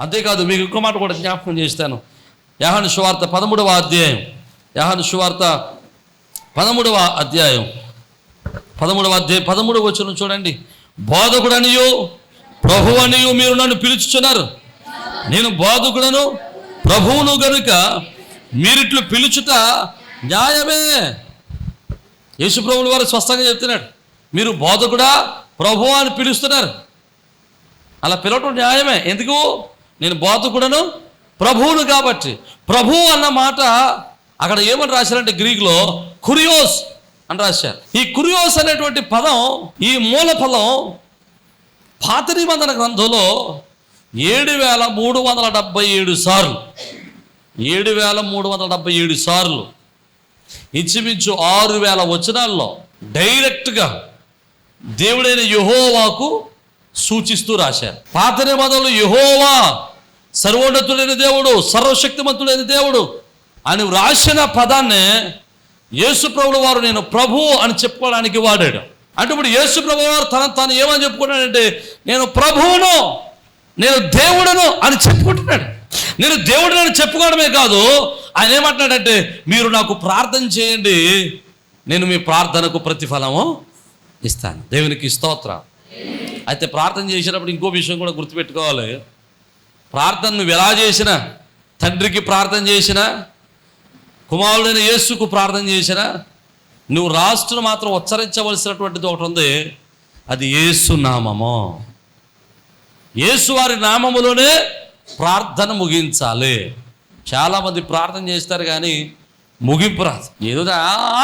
అంతేకాదు మీకు ఇంకో మాట కూడా జ్ఞాపకం చేస్తాను. యాహను సువార్త పదమూడవ అధ్యాయం. యాహను సువార్త పదమూడవ అధ్యాయం. పదమూడవ అధ్యాయం పదమూడవ వచ్చిన చూడండి. బోధకుడనియు ప్రభు అనియు మీరు నన్ను పిలుచుచున్నారు. నేను బోధకుడను ప్రభువును గనుక మీరిట్లు పిలుచుట న్యాయమే. యేసుప్రభుల వారు స్పష్టంగా చెప్తున్నాడు. మీరు బోధకుడా ప్రభు అని పిలుస్తున్నారు. అలా పిలవటం న్యాయమే. ఎందుకు? నేను బోధకుడను ప్రభువును కాబట్టి. ప్రభు అన్న మాట అక్కడ ఏమని రాశారంటే గ్రీకులో కురియోస్ అని రాశారు. ఈ కురియోస్ అనేటువంటి పదం ఈ మూల పదం పాత నిబంధన గ్రంథంలో ఏడు వేల మూడు వందల డెబ్బై ఏడు సార్లు. ఏడు వేల మూడు వందల డెబ్బై ఏడు సార్లు. ఇంచుమించు ఆరు వేల వచనాల్లో డైరెక్ట్గా దేవుడైన యుహోవాకు సూచిస్తూ రాశారు. పాత నిబంధనలు యహోవా సర్వోన్నతుడైన దేవుడు సర్వశక్తిమంతుడైన దేవుడు అని రాసిన పదాన్ని యేసుప్రభుడు వారు నేను ప్రభు అని చెప్పుకోవడానికి వాడాడు. అంటే ఇప్పుడు యేసుప్రభు వారు తన తాను ఏమని చెప్పుకున్నాడంటే నేను ప్రభువును నేను దేవుడును అని చెప్పుకుంటున్నాడు. నేను దేవుడిని అని చెప్పుకోవడమే కాదు ఆయన ఏమంటున్నాడంటే మీరు నాకు ప్రార్థన చేయండి నేను మీ ప్రార్థనకు ప్రతిఫలము ఇస్తాను. దేవునికి స్తోత్రం. అయితే ప్రార్థన చేసినప్పుడు ఇంకో విషయం కూడా గుర్తుపెట్టుకోవాలి. ప్రార్థన నువ్వు ఎలా చేసినా తండ్రికి ప్రార్థన చేసినా కుమారుడైన యేసుకు ప్రార్థన చేసినా నువ్వు రాష్ట్రం మాత్రం ఉచ్చరించవలసినటువంటిది ఒకటి ఉంది. అది యేసు నామము. యేసు వారి నామములోనే ప్రార్థన ముగించాలి. చాలామంది ప్రార్థన చేస్తారు కానీ ముగింపు రాదు. ఏదో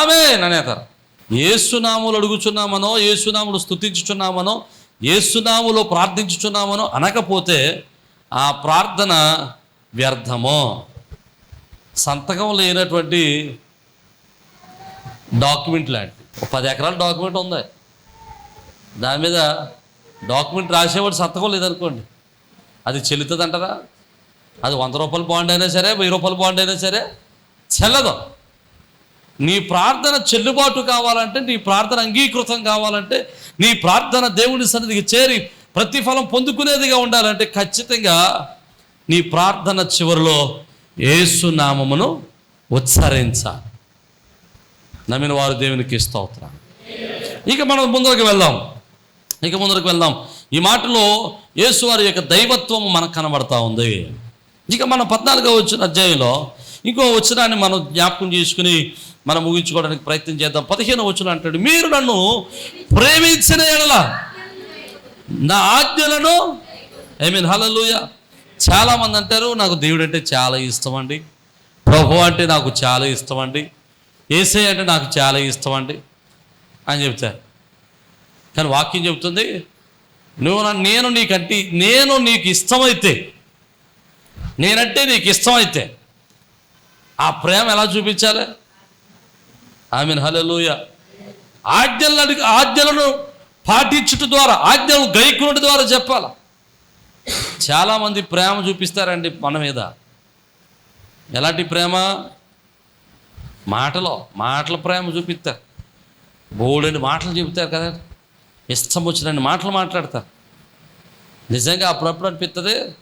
ఆమె ననేతారు ఏసునాములు అడుగుచున్నామనో ఏసునాములు స్థుతించుచున్నామనో ఏసునాములో ప్రార్థించుచున్నామనో అనకపోతే ఆ ప్రార్థన వ్యర్థమో. సంతకం లేనటువంటి డాక్యుమెంట్ లాంటిది. పది ఎకరాల డాక్యుమెంట్ ఉంది. దాని మీద డాక్యుమెంట్ రాసేవాడు సంతకం లేదనుకోండి. అది చెల్లుతుంది అంటారా అది వంద రూపాయల బాండ్ అయినా సరే వెయ్యి రూపాయల బాండ్ అయినా సరే చెల్లదు. నీ ప్రార్థన చెల్లుబాటు కావాలంటే నీ ప్రార్థన అంగీకృతం కావాలంటే నీ ప్రార్థన దేవుని సన్నిధికి చేరి ప్రతిఫలం పొందుకునేదిగా ఉండాలంటే ఖచ్చితంగా నీ ప్రార్థన చివరిలో ఏసునామమును ఉచ్చరించాలి. నమ్మిన వారు దేవునికి స్తోత్రం ఇక మనం ముందరకు వెళ్దాం. ఇక ముందరకు వెళ్దాం. ఈ మాటలో యేసు వారి యొక్క దైవత్వం మనకు కనబడతా ఉంది. ఇక మనం పద్నాలుగో వచ్చిన అధ్యాయంలో ఇంకో వచ్చినాన్ని మనం జ్ఞాపకం చేసుకుని మనం ముగించుకోవడానికి ప్రయత్నం చేద్దాం. పదిహేను వచ్చిన అంటాడు మీరు నన్ను ప్రేమించిన ఎడల నా ఆజ్ఞలను ఐ మీన్ హలలుయ చాలామంది అంటారు నాకు దేవుడు అంటే చాలా ఇష్టం అండి. ప్రభు అంటే నాకు చాలా ఇష్టం అండి. ఏసై అంటే నాకు చాలా ఇష్టం అండి అని చెప్తారు. కానీ వాక్యం చెబుతుంది నువ్వు నేను నీకంటే నేను నీకు ఇష్టమైతే నేనంటే నీకు ఇష్టమైతే ఆ ప్రేమ ఎలా చూపించాలి? ఆమె హలలోయ ఆజ్ఞలను ఆజ్ఞలను పాటించుట ద్వారా ఆజ్ఞలను గైకునుడి ద్వారా చెప్పాల? చాలామంది ప్రేమ చూపిస్తారండి మన మీద. ఎలాంటి ప్రేమ? మాటలో మాటల ప్రేమ చూపిస్తారు. బోల్డని మాటలు చెబుతారు కదా. ఇష్టం వచ్చినన్ని మాటలు మాట్లాడతారు. నిజంగా అప్పుడప్పుడు అనిపిస్తుంది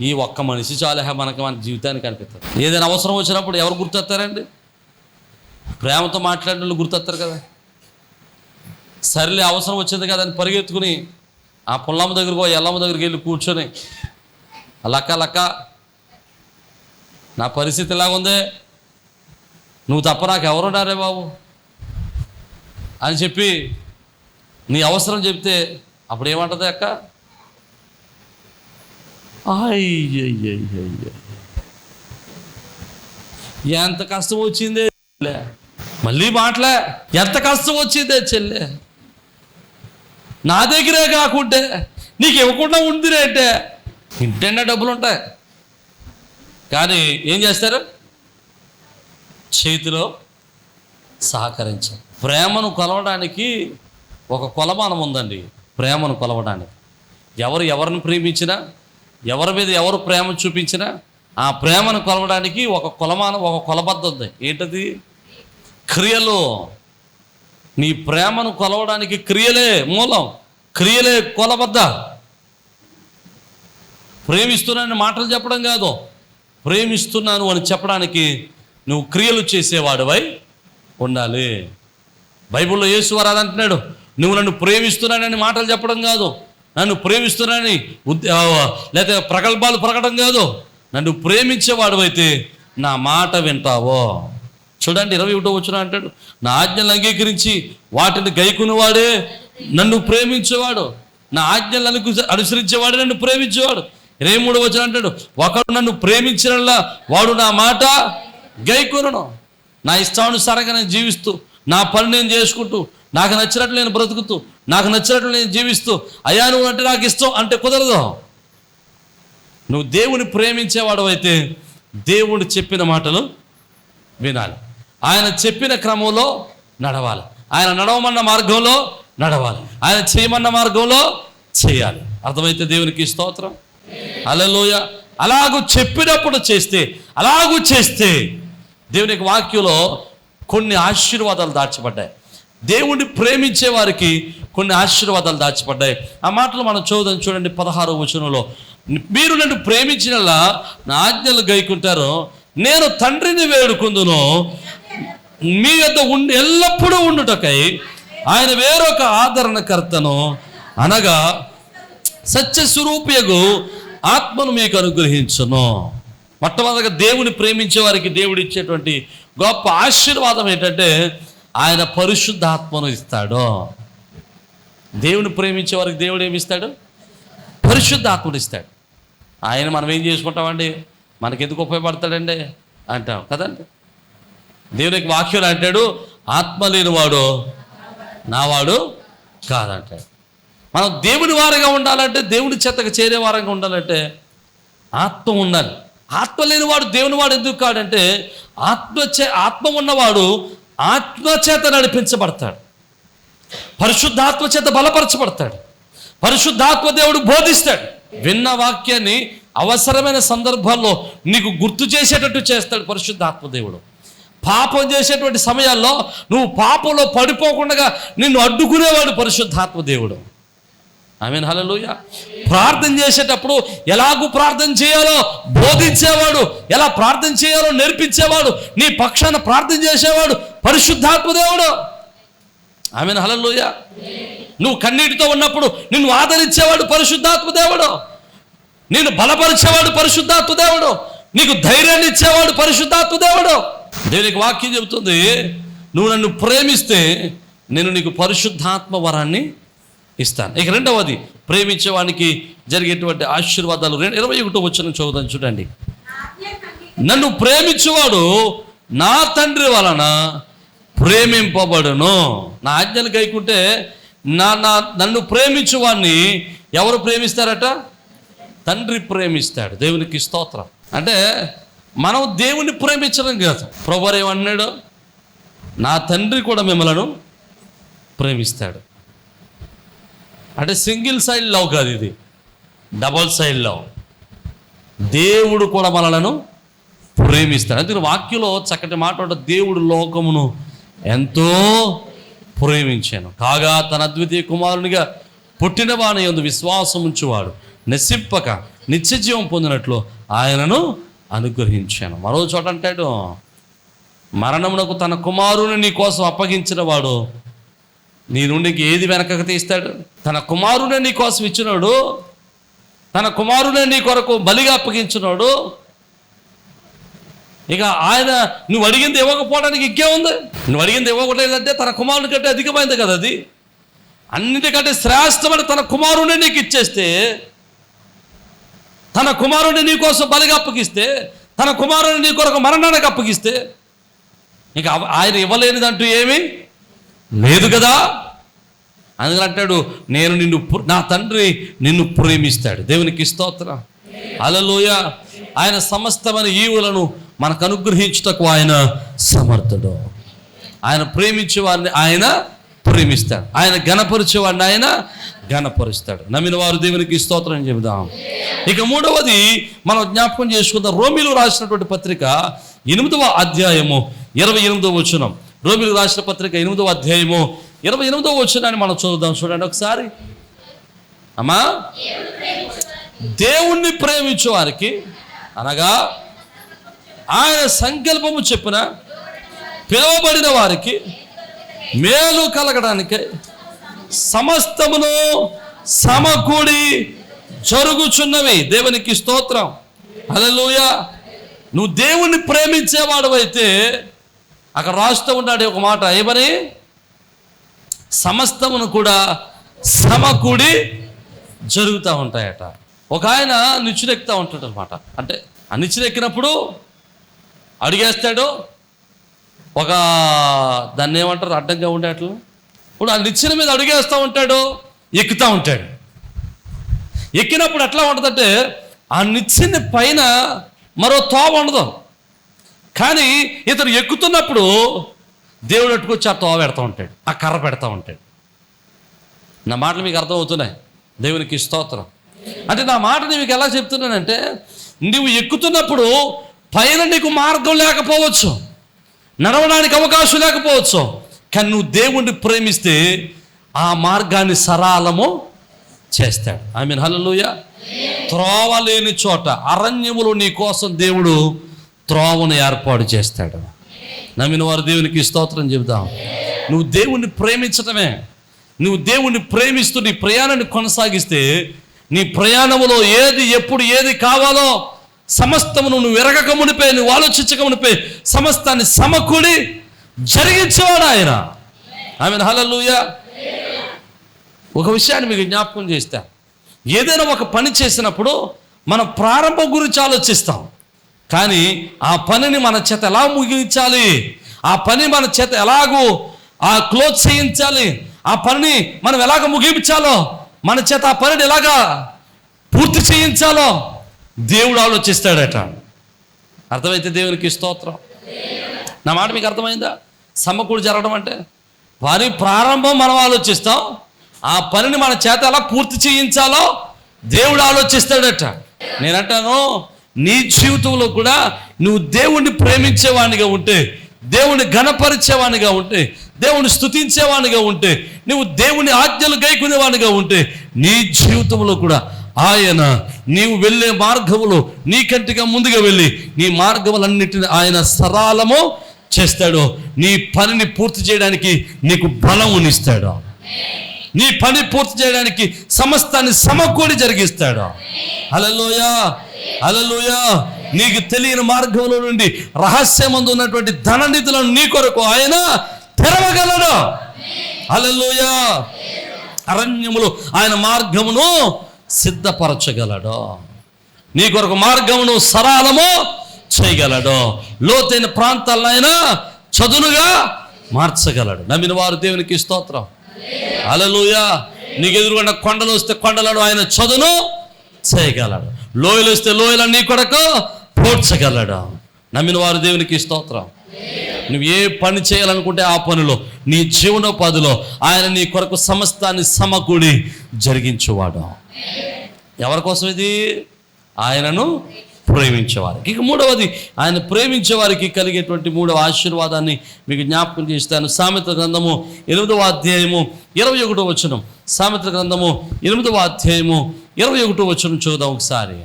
ఈ ఒక్క మనిషి చాలా మనకి మన జీవితానికి అనిపిస్తుంది ఏదైనా అవసరం వచ్చినప్పుడు ఎవరు గుర్తొస్తారండి? ప్రేమతో మాట్లాడిన వాళ్ళు గుర్తొస్తారు కదా. సర్లే అవసరం వచ్చింది కదా అని పరిగెత్తుకుని ఆ పుల్లమ్మ దగ్గరకు పోయి ఎల్లమ్మ దగ్గరికి వెళ్ళి కూర్చొని లక్క లక్క నా పరిస్థితి ఇలాగుంది నువ్వు తప్ప నాకు ఎవరున్నారే బాబు? అని చెప్పి నీ అవసరం చెప్తే అప్పుడు ఏమంటది అక్క? అయ్యయ్యయ్యయ్య. ఎంత కష్టం వచ్చిందే మళ్ళీ మాటలే ఎంత కష్టం వచ్చిందే చెల్లె? నా దగ్గరే కాకుంటే నీకు ఇవ్వకుండా ఉందిరే అంటే ఇంటైనా డబ్బులు ఉంటాయి కానీ ఏం చేస్తారు? చేతిలో సహకరించాలి ప్రేమను కొలవడానికి ఒక కొలమానం ఉందండి ప్రేమను కొలవడానికి. ఎవరు ఎవరిని ప్రేమించినా ఎవరి మీద ఎవరు ప్రేమ చూపించినా ఆ ప్రేమను కొలవడానికి ఒక కొలమానం ఒక కొలబద్ద ఉంది. ఏంటది? క్రియలు. నీ ప్రేమను కొలవడానికి క్రియలే మూలం. క్రియలే కొలబద్ద. ప్రేమిస్తున్నానని మాటలు చెప్పడం కాదు. ప్రేమిస్తున్నాను అని చెప్పడానికి నువ్వు క్రియలు చేసేవాడువై ఉండాలి. బైబిల్లో యేసువారు అది అంటున్నాడు. నువ్వు నన్ను ప్రేమిస్తున్నానని మాటలు చెప్పడం కాదు. నన్ను ప్రేమిస్తున్నానని ఉద్- లేకపోతే ప్రగల్భాలు ప్రకటం కాదు. నన్ను ప్రేమించేవాడు అయితే నా మాట వింటావో. చూడండి ఇరవై ఒకటో వచ్చిన అంటాడు నా ఆజ్ఞలు అంగీకరించి వాటిని గైకునివాడే నన్ను ప్రేమించేవాడు. నా ఆజ్ఞలు అను అనుసరించేవాడే నన్ను ప్రేమించేవాడు. ఇరవై మూడు వచ్చిన అంటాడు ఒకడు నన్ను ప్రేమించినలా వాడు నా మాట గైకొనను. నా ఇష్టానుసారంగా నేను జీవిస్తూ నా పని నేను చేసుకుంటూ నాకు నచ్చినట్లు నేను బ్రతుకుతూ నాకు నచ్చినట్లు నేను జీవిస్తూ అయ్యా నువ్వు అంటే నాకు ఇష్టం అంటే కుదరదు. నువ్వు దేవుని ప్రేమించేవాడు అయితే దేవుడు చెప్పిన మాటలు వినాలి. ఆయన చెప్పిన క్రమంలో నడవాలి. ఆయన నడవమన్న మార్గంలో నడవాలి. ఆయన చేయమన్న మార్గంలో చేయాలి. అర్థమైతే దేవునికి స్తోత్రం? అలలోయ అలాగూ చెప్పినప్పుడు చేస్తే అలాగూ చేస్తే దేవుని వాక్యంలో కొన్ని ఆశీర్వాదాలు దాచిపడ్డాయి దేవుణ్ణి ప్రేమించే వారికి కొన్ని ఆశీర్వాదాలు దాచిపడ్డాయి ఆ మాటలు మనం చూద్దాం చూడండి పదహారో వచనంలో. మీరు నన్ను ప్రేమించినలా నా ఆజ్ఞలు గైకుంటారు నేను తండ్రిని వేడుకుందును మీ యొద్ ఉండి ఎల్లప్పుడూ ఉండుటకై ఆయన వేరొక ఆదరణకర్తను అనగా సత్యస్వరూపియగు ఆత్మను మీకు అనుగ్రహించును. మొట్టమొదటిగా దేవుని ప్రేమించే వారికి దేవుడు ఇచ్చేటువంటి గొప్ప ఆశీర్వాదం ఏంటంటే ఆయన పరిశుద్ధాత్మను ఇస్తాడు. దేవుని ప్రేమించే వారికి దేవుడు ఏమి ఇస్తాడు? పరిశుద్ధాత్మను ఇస్తాడు. ఆయన మనం ఏం చేసుకుంటామండి? మనకి ఎందుకు ఉపయోగపడతాడండి? అంటాం. కదండి? దేవునికి వాక్యం అంటాడు ఆత్మ లేనివాడు నావాడు కాదంటాడు. మనం దేవుని వారిగా ఉండాలంటే దేవుని చేతకు చేరే వారంగా ఉండాలంటే ఆత్మ ఉండాలి. ఆత్మ లేనివాడు దేవుని వాడు ఎందుకు కాడంటే ఆత్మ చే ఆత్మ ఉన్నవాడు ఆత్మ చేత నడిపించబడతాడు. పరిశుద్ధాత్మ చేత బలపరచబడతాడు. పరిశుద్ధాత్మ దేవుడు బోధిస్తాడు. విన్న వాక్యాన్ని అవసరమైన సందర్భాల్లో నీకు గుర్తు చేసేటట్టు చేస్తాడు పరిశుద్ధాత్మ దేవుడు. పాపం చేసేటువంటి సమయాల్లో నువ్వు పాపంలో పడిపోకుండా నిన్ను అడ్డుకునేవాడు పరిశుద్ధాత్మ దేవుడు. ఆమె హలలుయ ప్రార్థన చేసేటప్పుడు ఎలాగూ ప్రార్థన చేయాలో బోధించేవాడు ఎలా ప్రార్థన చేయాలో నేర్పించేవాడు నీ పక్షాన ప్రార్థన చేసేవాడు పరిశుద్ధాత్మ దేవుడు. ఆమె హలలుయ నువ్వు కన్నీటితో ఉన్నప్పుడు నిన్ను ఆదరించేవాడు పరిశుద్ధాత్మ దేవుడు. నేను బలపరిచేవాడు పరిశుద్ధాత్మ దేవుడు. నీకు ధైర్యాన్ని ఇచ్చేవాడు పరిశుద్ధాత్మ దేవుడు. దేవునికి వాక్యం చెబుతుంది నువ్వు నన్ను ప్రేమిస్తే నేను నీకు పరిశుద్ధాత్మ వరాన్ని ఇస్తాను. ఇక రెండవది ప్రేమించేవానికి జరిగేటువంటి ఆశీర్వాదాలు రెండు ఇరవై ఒకటో వచ్చిన చదువుతాను చూడండి. నన్ను ప్రేమించేవాడు నా తండ్రి వలన ప్రేమింపబడును. నా ఆజ్ఞలు కైకుంటే నా నా నన్ను ప్రేమించేవాడిని ఎవరు ప్రేమిస్తారట? తండ్రి ప్రేమిస్తాడు. దేవునికి స్తోత్రం. అంటే మనం దేవుణ్ణి ప్రేమించడం కాదు. ప్రభు ఏమన్నాడు? నా తండ్రి కూడా మిమ్మలను ప్రేమిస్తాడు. అంటే సింగిల్ సైడ్ లవ్ కాదు ఇది. Double side love. దేవుడు కూడా మనలను ప్రేమిస్తాడు. అందుకని వాక్యంలో చక్కటి మాట దేవుడు లోకమును ఎంతో ప్రేమించాను. కాగా తన అద్వితీయ కుమారునిగా పుట్టిన వాని ఎందు విశ్వాసం ఉంచువాడు నశింపక నిత్యజీవం పొందినట్లు ఆయనను అనుగ్రహించాను. మరో చోట అంటాడు మరణమునకు తన కుమారుని నీ కోసం అప్పగించిన వాడు నీ నుండి ఏది వెనకకు తీస్తాడు? తన కుమారునే నీ కోసం ఇచ్చినాడు తన కుమారుడే నీ కొరకు బలిగా అప్పగించినాడు ఇక ఆయన నువ్వు అడిగింది ఇవ్వకపోవడానికి ఇంకే ఉంది. నువ్వు అడిగింది ఇవ్వకూడదంటే తన కుమారుని కంటే అధికమైంది కదా అది. అన్నిటికంటే శ్రేష్టమైన తన కుమారుని నీకు ఇచ్చేస్తే తన కుమారుడిని నీ కోసం బలిగా అప్పగిస్తే తన కుమారుడిని నీ కొరకు మరణానికి అప్పగిస్తే ఇక ఆయన ఇవ్వలేనిదంటూ ఏమీ లేదు కదా? అందుకని అంటాడు నేను నిన్ను నా తండ్రి నిన్ను ప్రేమిస్తాడు. దేవునికి స్తోత్రం. అలలోయ ఆయన సమస్తమైన ఈవులను మనకు అనుగ్రహించుటకు ఆయన సమర్థుడు. ఆయన ప్రేమించే వారిని ఆయన ప్రేమిస్తాడు. ఆయన గణపరిచే వాడిని ఆయన ఘనపరుస్తాడు. నమ్మిన వారు దేవునికి స్తోత్రం చెబుదాం. ఇక మూడవది మనం జ్ఞాపకం చేసుకుందాం. రోమిలు రాసినటువంటి పత్రిక ఎనిమిదవ అధ్యాయము ఇరవై ఎనిమిదవ వచనం. రోమిలు రాసిన పత్రిక ఎనిమిదవ అధ్యాయము ఇరవై ఎనిమిదవ వచనాన్ని మనం చూద్దాం చూడండి ఒకసారి. అమ్మా దేవుణ్ణి ప్రేమించే వారికి అనగా ఆయన సంకల్పము చెప్పిన పిలువబడిన వారికి మేలు కలగడానికి సమస్తమును సమకూడి జరుగుచున్నవి. దేవునికి స్తోత్రం. హల్లెలూయా. నువ్వు దేవుణ్ణి ప్రేమించేవాడు అయితే అక్కడ రాస్తూ ఉన్నాడు ఒక మాట. ఏమని? సమస్తమును కూడా సమకూడి జరుగుతూ ఉంటాయట. ఒక ఆయన నిచ్చునెక్కుతూ ఉంటాడు అనమాట అంటే ఆ నిచ్చురెక్కినప్పుడు అడిగేస్తాడు. ఒక దాన్ని ఏమంటారు? అడ్డంగా ఉండేటట్లు ఇప్పుడు ఆ నిచ్చెన మీద అడుగేస్తూ ఉంటాడు ఎక్కుతూ ఉంటాడు. ఎక్కినప్పుడు ఎట్లా ఉంటుందంటే ఆ నిచ్చెన పైన మరో తోవ ఉండదు. కానీ ఇతను ఎక్కుతున్నప్పుడు దేవుడు అట్టుకొచ్చి ఆ తోవ పెడతా ఉంటాడు ఆ కర్ర పెడతా ఉంటాడు. నా మాటలు మీకు అర్థమవుతున్నాయి? దేవునికి స్తోత్రం. అంటే నా మాటని మీకు ఎలా చెప్తున్నానంటే నువ్వు ఎక్కుతున్నప్పుడు పైన నీకు మార్గం లేకపోవచ్చు నడవడానికి అవకాశం లేకపోవచ్చు కానీ నువ్వు దేవుణ్ణి ప్రేమిస్తే ఆ మార్గాన్ని సరాలము చేస్తాడు. I mean hallelujah. త్రోవ లేని చోట అరణ్యములు నీ కోసం దేవుడు త్రోవను ఏర్పాటు చేస్తాడు. నమ్మిన వారు దేవునికి స్తోత్రం చెబుతాం నువ్వు దేవుణ్ణి ప్రేమించటమే. నువ్వు దేవుణ్ణి ప్రేమిస్తూ నీ ప్రయాణాన్ని కొనసాగిస్తే నీ ప్రయాణములో ఏది ఎప్పుడు ఏది కావాలో సమస్తమును నువ్వు ఎరగక మునిపే నువ్వు ఆలోచించక మునిపే సమస్తాన్ని సమకూడి జరిగించేవాడు ఆయన. ఆమె హలలుయ ఒక విషయాన్ని మీకు జ్ఞాపకం చేస్తా. ఏదైనా ఒక పని చేసినప్పుడు మనం ప్రారంభం గురించి ఆలోచిస్తాం. కానీ ఆ పనిని మన చేత ఎలా ముగించాలి? ఆ పని మన చేత ఎలాగూ ఆ క్లోజ్ చేయించాలి? ఆ పనిని మనం ఎలాగ ముగించాలో? మన చేత ఆ పనిని ఎలాగా పూర్తి చేయించాలో? దేవుడు ఆలోచిస్తాడట. అర్థమైతే దేవునికి స్తోత్రం. నా మాట మీకు అర్థమైందా? సమకూడి జరగడం అంటే? పని ప్రారంభం మనం ఆలోచిస్తాం. ఆ పనిని మన చేత ఎలా పూర్తి చేయించాలో దేవుడు ఆలోచిస్తాడట. నేనంటాను నీ జీవితంలో కూడా నువ్వు దేవుణ్ణి ప్రేమించేవానిగా ఉంటే దేవుణ్ణి ఘనపరిచేవానిగా ఉంటే దేవుణ్ణి స్తుతించేవానిగా ఉంటే నువ్వు దేవుని ఆజ్ఞలు గైకునేవానిగా ఉంటే నీ జీవితంలో కూడా ఆయన నీవు వెళ్ళే మార్గములో నీకంటిగా ముందుగా వెళ్ళి నీ మార్గములన్నిటిని ఆయన సరాలము చేస్తాడు? నీ పనిని పూర్తి చేయడానికి నీకు బలమునిస్తాడు? నీ పని పూర్తి చేయడానికి సమస్తాన్ని సమకూడి జరిగిస్తాడు? అలలోయ అలలోయ నీకు తెలియని మార్గంలో నుండి రహస్యమందు ఉన్నటువంటి ధన నిధులను నీ కొరకు ఆయన తెరవగలడు. అలలోయ అరణ్యములు ఆయన మార్గమును సిద్ధపరచగలడు. నీ కొరకు మార్గమును సరాలము చేయగలడు లోతైన ప్రాంతాలను ఆయన చదునుగా మార్చగలడు. నమ్మిన వారు దేవునికి స్తోత్రం. అలలుయ నీకు ఎదురుకుండా కొండలు వస్తే కొండలను ఆయన చదును చేయగలడు. లోయలు వస్తే లోయలను నీ కొరకు పోడ్చగలడు. నమ్మిన వారు దేవునికి స్తోత్రం. నువ్వు ఏ పని చేయాలనుకుంటే ఆ పనిలో నీ జీవనోపాధిలో ఆయన నీ కొరకు సమస్తాన్ని సమకూడి జరిగించువాడు. ఎవరి కోసం ఇది ఆయనను ప్రేమించేవారికి. ఇక మూడవది ఆయన ప్రేమించే వారికి కలిగేటువంటి మూడవ ఆశీర్వాదాన్ని మీకు జ్ఞాపకం చేస్తాను. సామెత గ్రంథము ఎనిమిదవ అధ్యాయము ఇరవై ఒకటో వచనం. సామెత గ్రంథము ఎనిమిదవ అధ్యాయము ఇరవై ఒకటో వచనం చూద్దాం ఒకసారి.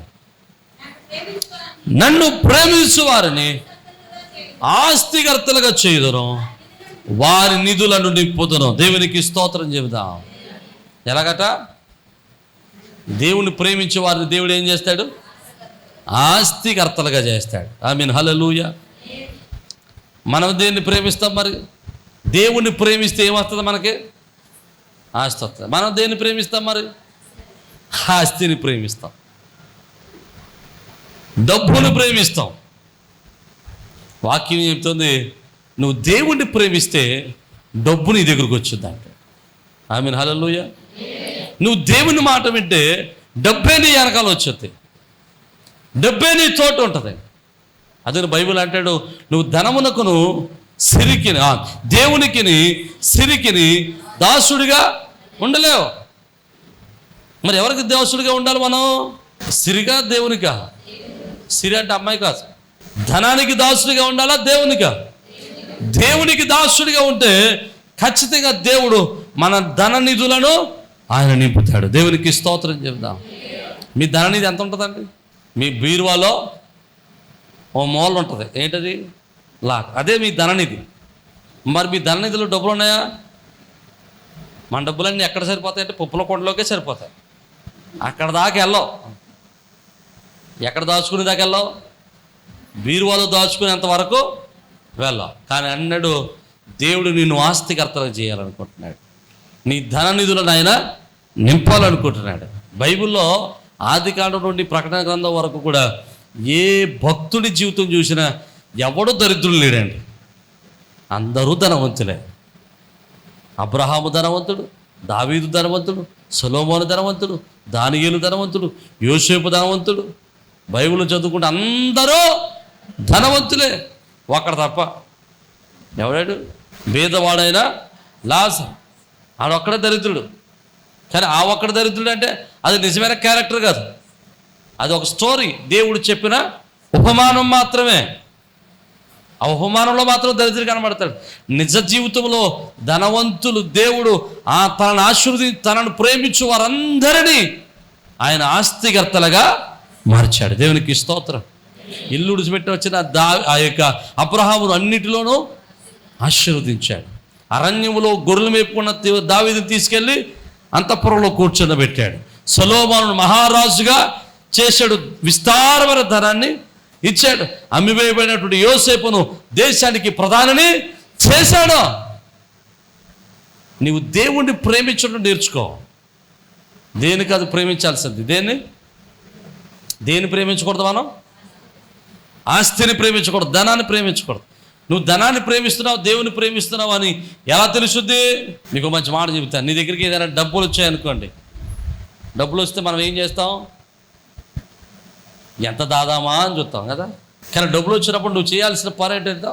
నన్ను ప్రేమించు వారిని ఆస్తికర్తలుగా చేయుదును వారి నిధులను నింపుదను దేవునికి స్తోత్రం చెబుదాం. ఎలాగట? దేవుని ప్రేమించే వారిని దేవుడు ఏం చేస్తాడు? ఆస్తికర్తలుగా చేస్తాడు. ఐ మీన్ హలలుయ మనం దేన్ని ప్రేమిస్తాం మరి? దేవుణ్ణి ప్రేమిస్తే ఏమొస్తుంది మనకి? ఆస్తి వస్తుంది మనం దేన్ని ప్రేమిస్తాం మరి? ఆస్తిని ప్రేమిస్తాం. డబ్బును ప్రేమిస్తాం. వాక్యం చెప్తుంది నువ్వు దేవుణ్ణి ప్రేమిస్తే డబ్బు నీ దగ్గరకు వచ్చిందంట ఐ మీన్ హలలుయ నువ్వు దేవుని మాట వింటే డబ్బే నీ వెనకాల వచ్చేది డబ్బే నీ చోటు ఉంటుంది. అదే బైబిల్ అంటాడు నువ్వు ధనమునకును సిరికిని దేవునికిని సిరికిని దాసుడిగా ఉండలేవు. మరి ఎవరికి దాసుడిగా ఉండాలి మనం? సిరిగా దేవునికా సిరి అంటే అమ్మాయి కాదు. ధనానికి దాసుడిగా ఉండాలా దేవునికా దేవునికి దాసుడిగా ఉంటే ఖచ్చితంగా దేవుడు మన ధన నిధులను ఆయన నింపుతాడు. దేవునికి స్తోత్రం చెబుదాం. మీ ధననిధి ఎంత ఉంటుందండి? మీ బీరువాలో ఓ మూల ఉంటుంది. ఏంటది? లాక్. అదే మీ ధననిధి. మరి మీ ధననిధిలో డబ్బులు ఉన్నాయా మన డబ్బులన్నీ ఎక్కడ సరిపోతాయంటే పుప్పుల కొండలోకే సరిపోతాయి. అక్కడ దాకా వెళ్ళవు. ఎక్కడ దాచుకునే దాకా వెళ్ళవు? బీరువాలో దాచుకునేంత వరకు వెళ్ళావు. కానీ అన్నాడు దేవుడు నిన్ను ఆస్తికర్తలు చేయాలనుకుంటున్నాడు. నీ ధన నిధులను ఆయన నింపాలనుకుంటున్నాడు. బైబిల్లో ఆది కాండం నుండి ప్రకటన గ్రంథం వరకు కూడా ఏ భక్తుడి జీవితం చూసినా ఎవడు దరిద్రులు లేడండి. అందరూ ధనవంతులే. అబ్రహాము ధనవంతుడు దావీదు ధనవంతుడు సొలోమోను ధనవంతుడు దానియేలు ధనవంతుడు యోసేపు ధనవంతుడు బైబిల్ చదువుకుంటే అందరూ ధనవంతులే. ఒక్కడ తప్ప ఎవడాడు? బీదవాడైనా లాస్ ఆడొక్కడే దరిద్రుడు. కానీ ఆ ఒక్కడ దరిద్రుడు అంటే అది నిజమైన క్యారెక్టర్ కాదు. అది ఒక స్టోరీ. దేవుడు చెప్పిన ఉపమానం మాత్రమే. ఆ ఉపమానంలో మాత్రం దరిద్రుడు కనబడతాడు. నిజ జీవితంలో ధనవంతులు దేవుడు ఆ తనను ఆశీర్వది తనను ప్రేమించు వారందరినీ ఆయన ఆస్తికర్తలుగా మార్చాడు. దేవునికి స్తోత్రం. ఇల్లు విడిచిపెట్టి వచ్చిన దా ఆ యొక్క అబ్రహామును అన్నిటిలోనూ ఆశీర్వదించాడు. అరణ్యములో గొర్రెలు మేపుకున్న దావిని తీసుకెళ్ళి అంతఃపురంలో కూర్చొనబెట్టాడు. సొలోమాను మహారాజుగా చేశాడు విస్తారమైన ధనాన్ని ఇచ్చాడు. అమ్మివేయబడినటువంటి యోసేపును దేశానికి ప్రధానిని చేశాడు. నీవు దేవుణ్ణి ప్రేమించడం నేర్చుకో. దేనికి అది ప్రేమించాల్సింది? దేన్ని? దేన్ని ప్రేమించకూడదు మనం? ఆస్తిని ప్రేమించకూడదు ధనాన్ని ప్రేమించకూడదు. నువ్వు ధనాన్ని ప్రేమిస్తున్నావు దేవుని ప్రేమిస్తున్నావు అని ఎలా తెలుసుద్ది? నీకు మంచి మాట చెబుతాను. నీ దగ్గరికి ఏదైనా డబ్బులు వచ్చాయనుకోండి డబ్బులు వస్తే మనం ఏం చేస్తాం? ఎంత దాదామా అని చూస్తాం కదా? కానీ డబ్బులు వచ్చినప్పుడు నువ్వు చేయాల్సిన పని ఏంటంటే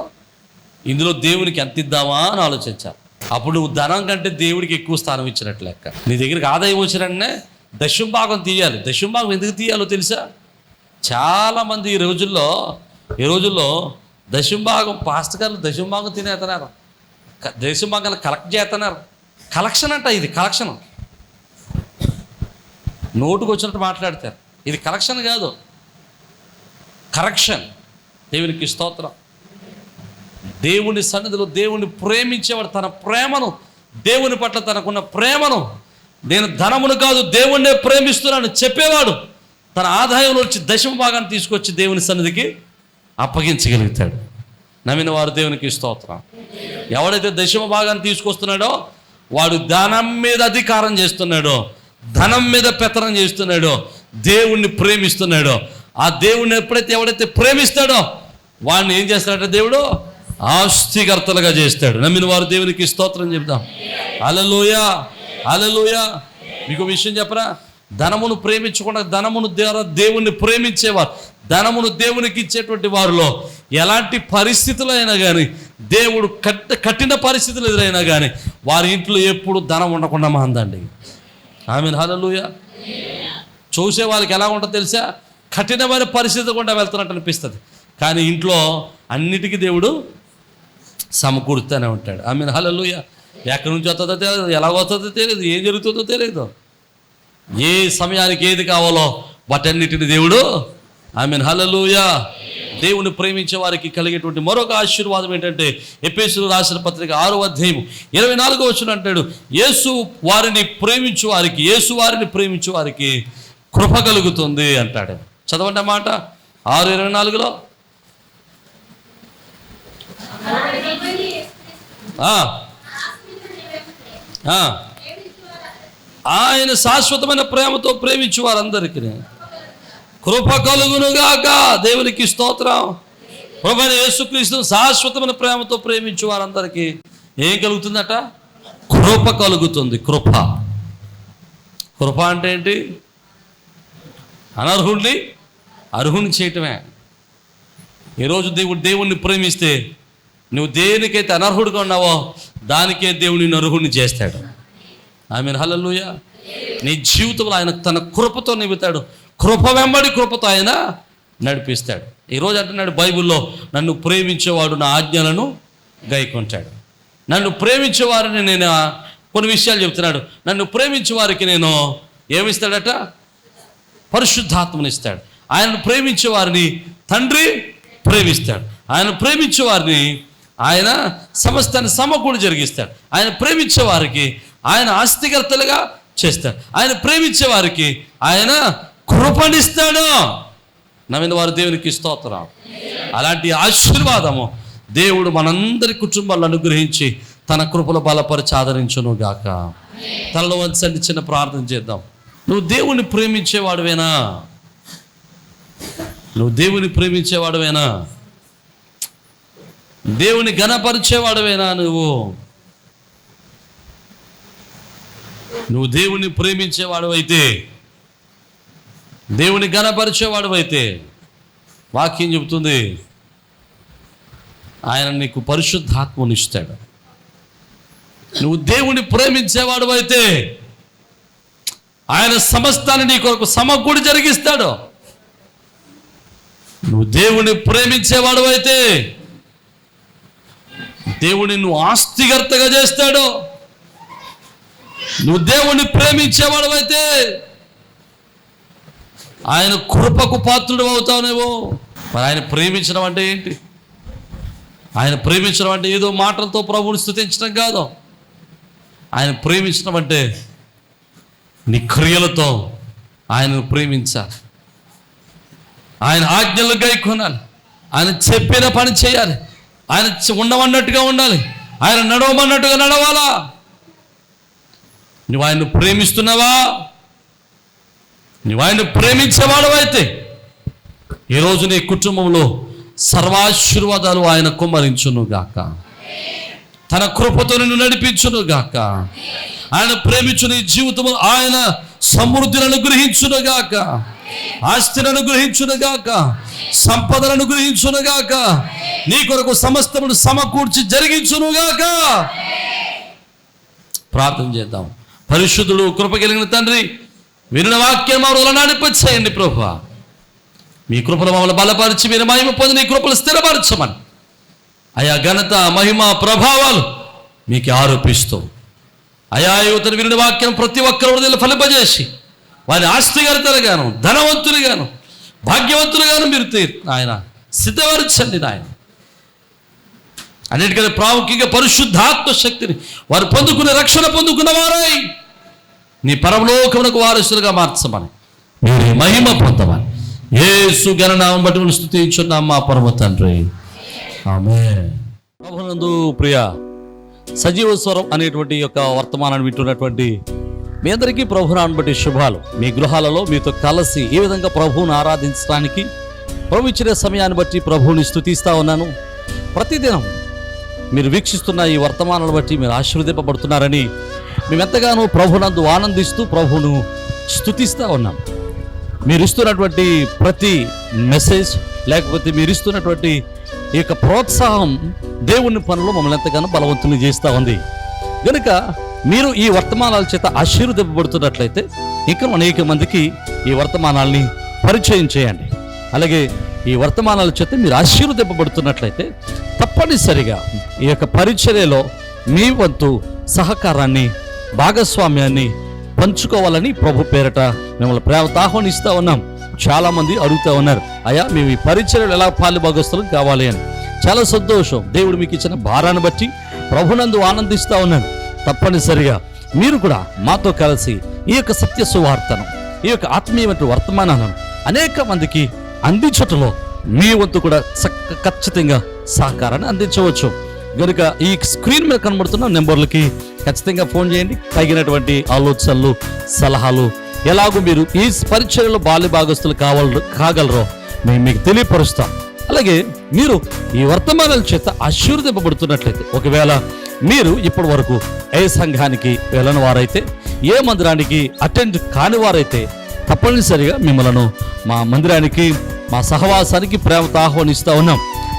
ఇందులో దేవునికి ఎంత ఇద్దామా అని ఆలోచించాలి. అప్పుడు నువ్వు ధనం కంటే దేవుడికి ఎక్కువ స్థానం ఇచ్చినట్లు లెక్క. నీ దగ్గరికి ఆదాయం వచ్చినట్టే దశంభాగం తీయాలి. దశంభాగం ఎందుకు తీయాలో తెలుసా? చాలామంది ఈ రోజుల్లో ఈ రోజుల్లో దశం భాగం పాస్ట్ గారు దశం భాగం తినేస్తున్నారు క- కలెక్ట్ చేస్తున్నారు. కలెక్షన్ అంట ఇది కలెక్షన్ నోటుకు వచ్చినట్టు మాట్లాడతారు. ఇది కలెక్షన్ కాదు. కరెక్షన్ దేవునికి స్తోత్రం. దేవుని సన్నిధిలో దేవుని ప్రేమించేవాడు తన ప్రేమను దేవుని పట్ల తనకున్న ప్రేమను నేను ధనమును కాదు దేవుణ్ణే ప్రేమిస్తున్నాను చెప్పేవాడు తన ఆదాయంలో వచ్చి దశమ భాగాన్ని తీసుకొచ్చి దేవుని సన్నిధికి అప్పగించగలుగుతాడు. నమ్మిన వారు దేవునికి స్తోత్రం. ఎవడైతే దశమ భాగాన్ని తీసుకొస్తున్నాడో వాడు ధనం మీద అధికారం చేస్తున్నాడో. ధనం మీద పెత్తనం చేస్తున్నాడో. దేవుణ్ణి ప్రేమిస్తున్నాడో. ఆ దేవుణ్ణి ఎప్పుడైతే ఎవడైతే ప్రేమిస్తాడో వాడిని ఏం చేస్తాడంటే దేవుడు ఆస్తికర్తలుగా చేస్తాడు. నమ్మిన వారు దేవునికి స్తోత్రం చెప్తాం అలలోయ అలలోయ మీకు విషయం చెప్పరా? ధనమును ప్రేమించకుండా ధనమును ద్వారా దేవుణ్ణి ప్రేమించేవారు ధనమును దేవునికి ఇచ్చేటువంటి వారిలో ఎలాంటి పరిస్థితులు అయినా కానీ దేవుడు కట్ కఠిన పరిస్థితులు ఎదురైనా కానీ వారి ఇంట్లో ఎప్పుడు ధనం ఉండకుండా మాందండి. ఆమె హలలుయ చూసే వాళ్ళకి ఎలా ఉంటుందో తెలుసా? కఠినమైన పరిస్థితి కూడా వెళ్తున్నట్టు అనిపిస్తుంది. కానీ ఇంట్లో అన్నిటికీ దేవుడు సమకూరుతూనే ఉంటాడు. ఆమె హలలుయ ఎక్కడి నుంచి వస్తుందో తెలియదు ఎలా వస్తుందో తెలియదు ఏం జరుగుతుందో తెలియదు ఏ సమయానికి ఏది కావాలో వాటన్నిటిని దేవుడు ఐ మీన్ హలలుయా దేవుని ప్రేమించే వారికి కలిగేటువంటి మరొక ఆశీర్వాదం ఏంటంటే ఎపేసులు రాసిన పత్రిక ఆరో అధ్యాయం ఇరవై నాలుగో వచ్చిన అంటాడు యేసు వారిని ప్రేమించు వారికి యేసు వారిని ప్రేమించు వారికి కృప కలుగుతుంది అంటాడు. చదవండి అన్నమాట మాట. ఆరు ఇరవై నాలుగులో. ఆ. ఆయన శాశ్వతమైన ప్రేమతో ప్రేమించు వారందరికీ కృప కలుగునుగాక. దేవునికి స్తోత్రం. ప్రభు యేసుక్రీస్తు శాశ్వతమైన ప్రేమతో ప్రేమించు వారందరికీ ఏం కలుగుతుందట? కృప కలుగుతుంది కృప. కృప అంటే ఏంటి? అనర్హుణ్ణి అర్హుని చేయటమే. ఈరోజు దేవుడు దేవుణ్ణి ప్రేమిస్తే నువ్వు దేనికైతే అనర్హుడిగా ఉన్నావో దానికే దేవుడిని అర్హుడిని చేస్తాడు. ఆమె హలలుయ నీ జీవితంలో ఆయన తన కృపతో నింపుతాడు. కృప వెంబడి కృపతో ఆయన నడిపిస్తాడు. ఈరోజు అంటున్నాడు బైబిల్లో నన్ను ప్రేమించేవాడు నా ఆజ్ఞలను గైకొంటాడు. నన్ను ప్రేమించే వారిని నేను కొన్ని విషయాలు చెప్తున్నాడు. నన్ను ప్రేమించే వారికి నేను ఏమిస్తాడట? పరిశుద్ధాత్మనిస్తాడు. ఆయనను ప్రేమించే వారిని తండ్రి ప్రేమిస్తాడు. ఆయన ప్రేమించే వారిని ఆయన సమస్తాన్ని సమకూడి జరిగిస్తాడు. ఆయన ప్రేమించే వారికి ఆయన ఆస్తికర్తలుగా చేస్తాడు. ఆయన ప్రేమించే వారికి ఆయన కృపణిస్తాడు నమ్మిన వారు దేవునికి స్తోత్రం. అలాంటి ఆశీర్వాదము దేవుడు మనందరి కుటుంబాలను అనుగ్రహించి తన కృపలు బలపరిచి ఆదరించును గాక తనలో వంచండి చిన్న ప్రార్థన చేద్దాం. నువ్వు దేవుని ప్రేమించేవాడువేనా? నువ్వు దేవుని ప్రేమించేవాడువేనా? దేవుని ఘనపరిచేవాడువేనా నువ్వు? నువ్వు దేవుని ప్రేమించేవాడు అయితే దేవుని ఘనపరిచేవాడు అయితే వాక్యం చెబుతుంది ఆయన నీకు పరిశుద్ధాత్మనిస్తాడు. నువ్వు దేవుని ప్రేమించేవాడు అయితే ఆయన సమస్తాన్ని నీ కొరకు సమకూడి జరిగిస్తాడు. నువ్వు దేవుని ప్రేమించేవాడు అయితే దేవుని నువ్వు ఆస్తికర్తగా చేస్తాడు. నువ్వు దేవుణ్ణి ప్రేమించేవాడు అయితే ఆయన కృపకు పాత్రుడు అవుతావు నువ్వు. మరి ఆయన ప్రేమించడం అంటే ఏంటి? ఆయన ప్రేమించడం అంటే ఏదో మాటలతో ప్రభువుని స్థుతించడం కాదు. ఆయన ప్రేమించడం అంటే నీ క్రియలతో ఆయనను ప్రేమించాలి. ఆయన ఆజ్ఞలు గైకొనాలి ఆయన చెప్పిన పని చేయాలి. ఆయన ఉండమన్నట్టుగా ఉండాలి. ఆయన నడవమన్నట్టుగా నడవాలా? నువ్వు ఆయన్ను ప్రేమిస్తున్నావా? నువ్వు ఆయన్ను ప్రేమించేవాడు అయితే ఈరోజు నీ కుటుంబంలో సర్వాశీర్వాదాలు ఆయన కుమ్మరించును గాక తన కృపతో నిన్ను నడిపించును గాక ఆయన ప్రేమించు నీ జీవితంలో ఆయన సమృద్ధిని అనుగ్రహించును గాక ఆస్తిని అనుగ్రహించును గాక సంపదను గాక నీ కొరకు సమస్తమును సమకూర్చి జరిగించును గాక ప్రార్థన చేద్దాం. పరిశుద్ధుడు కృప కలిగిన తండ్రి వినిన వాక్యం మా రోజుల నడిపించేయండి ప్రభు. మీ కృపను మమ్మల్ని బలపరిచి మీరు మహిమ పొంది నీ కృపలు స్థిరపరచమని. అయా ఘనత మహిమ ప్రభావాలు మీకు ఆరోపిస్తూ అయా యువతను వినిన వాక్యం ప్రతి ఒక్కరి హృదయంలో ఫలింపజేసి వారి ఆస్తిగర్తలుగాను ధనవంతులుగాను భాగ్యవంతులుగాను మీరు ఆయన సిద్ధపరచండి నాయన. అన్నిటికంటే ప్రాముఖ్యంగా పరిశుద్ధాత్మ శక్తిని వారు పొందుకునే రక్షణ పొందుకున్న వారై నీ పరలోకమునకు వారసులుగా మార్చమని. మీరు మహిమ పొందమని. ఏసు గణనామం బట్టి మనం స్థుతించున్నాం మా పరమ తండ్రి. ఆమె ప్రభునందు ప్రియ సజీవ స్వరం అనేటువంటి యొక్క వర్తమానాన్ని వింటున్నటువంటి మీ అందరికీ ప్రభునాన్ని బట్టి శుభాలు. మీ గృహాలలో మీతో కలిసి ఏ విధంగా ప్రభువును ఆరాధించడానికి ప్రభు ఇచ్చిన సమయాన్ని బట్టి ప్రభువుని స్థుతిస్తా ఉన్నాను. ప్రతిదినం మీరు వీక్షిస్తున్న ఈ వర్తమానాలను బట్టి మీరు ఆశీర్వదింపబడుతున్నారని మేమెంతగానో ప్రభునందు ఆనందిస్తూ ప్రభును స్థుతిస్తూ ఉన్నాం. మీరు ఇస్తున్నటువంటి ప్రతి మెసేజ్ లేకపోతే మీరు ఇస్తున్నటువంటి ఈ యొక్క ప్రోత్సాహం దేవుని పనులు మమ్మల్ని ఎంతగానో బలవంతుని చేస్తూ ఉంది. కనుక మీరు ఈ వర్తమానాల చేత ఆశీర్వదింపబడుతున్నట్లయితే ఇంకా అనేక మందికి ఈ వర్తమానాల్ని పరిచయం చేయండి. అలాగే ఈ వర్తమానాల చేత మీరు ఆశీర్వదింపబడుతున్నట్లయితే తప్పనిసరిగా ఈ యొక్క పరిచర్యలో మీ వంతు సహకారాన్ని భాగస్వామ్యాన్ని పంచుకోవాలని ప్రభు పేరట మిమ్మల్ని ప్రేమతో ఆహ్వానిస్తూ ఉన్నాం. చాలా మంది అడుగుతూ ఉన్నారు అయ్యా మేము ఈ పరిచయలు ఎలా పాలు భాగస్థలం కావాలి అని? చాలా సంతోషం. దేవుడు మీకు ఇచ్చిన భారాన్ని బట్టి ప్రభునందు ఆనందిస్తూ ఉన్నాను తప్పనిసరిగా మీరు కూడా మాతో కలిసి ఈ యొక్క సత్య సువార్తను ఈ యొక్క ఆత్మీయమైన వర్తమానాలను అనేక మందికి అందించటంలో మీ వంతు కూడా చక్క ఖచ్చితంగా సహకారాన్ని అందించవచ్చు. కనుక ఈ స్క్రీన్ మీద కనబడుతున్న నెంబర్లకి ఖచ్చితంగా ఫోన్ చేయండి. తగినటువంటి ఆలోచనలు సలహాలు ఎలాగో మీరు ఈ పరిచయంలో బాల్య భాగస్తులు కావాల కాగలరో మేము మీకు తెలియపరుస్తాం. అలాగే మీరు ఈ వర్తమానాల చేత ఆశీర్వదింపబడుతున్నట్లయితే ఒకవేళ మీరు ఇప్పటి వరకు ఏ సంఘానికి వెళ్ళని వారైతే ఏ మందిరానికి అటెండ్ కాని వారైతే తప్పనిసరిగా మిమ్మలను మా మందిరానికి మా సహవాసానికి ప్రేమతో ఆహ్వానిస్తూ ఉన్నాం.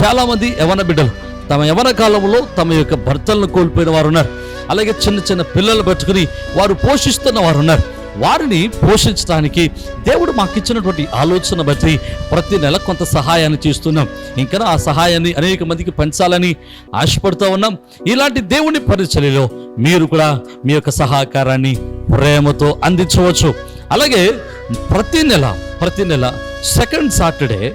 చాలామంది యవన బిడ్డలు తమ యవన కాలంలో తమ యొక్క భర్తలను కోల్పోయిన వారు ఉన్నారు అలాగే చిన్న చిన్న పిల్లలు పట్టుకుని వారు పోషిస్తున్న వారు ఉన్నారు వారిని పోషించడానికి దేవుడు మాకు ఇచ్చినటువంటి ఆలోచన బట్టి ప్రతి నెల కొంత సహాయాన్ని చేస్తున్నాం. ఇంకా ఆ సహాయాన్ని అనేక మందికి పంచాలని ఆశపడుతూ ఉన్నాం. ఇలాంటి దేవుని పరిచర్యలో మీరు కూడా మీ యొక్క సహకారాన్ని ప్రేమతో అందించవచ్చు. అలాగే ప్రతి నెల ప్రతి నెల సెకండ్ సాటర్డే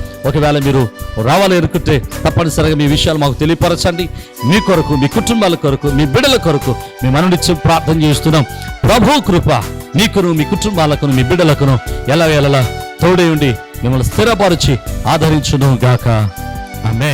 ఒకవేళ మీరు రావాలి అనుకుంటే తప్పనిసరిగా మీ విషయాలు మాకు తెలియపరచండి. మీ కొరకు మీ కుటుంబాల కొరకు మీ బిడ్డల కొరకు మీ మననిచ్చి ప్రార్థన చేస్తున్నాం. ప్రభు కృప మీకును మీ కుటుంబాలకును మీ బిడ్డలకును ఎలా ఎలా తోడే ఉండి మిమ్మల్ని స్థిరపరిచి ఆదరించును గాక. ఆమె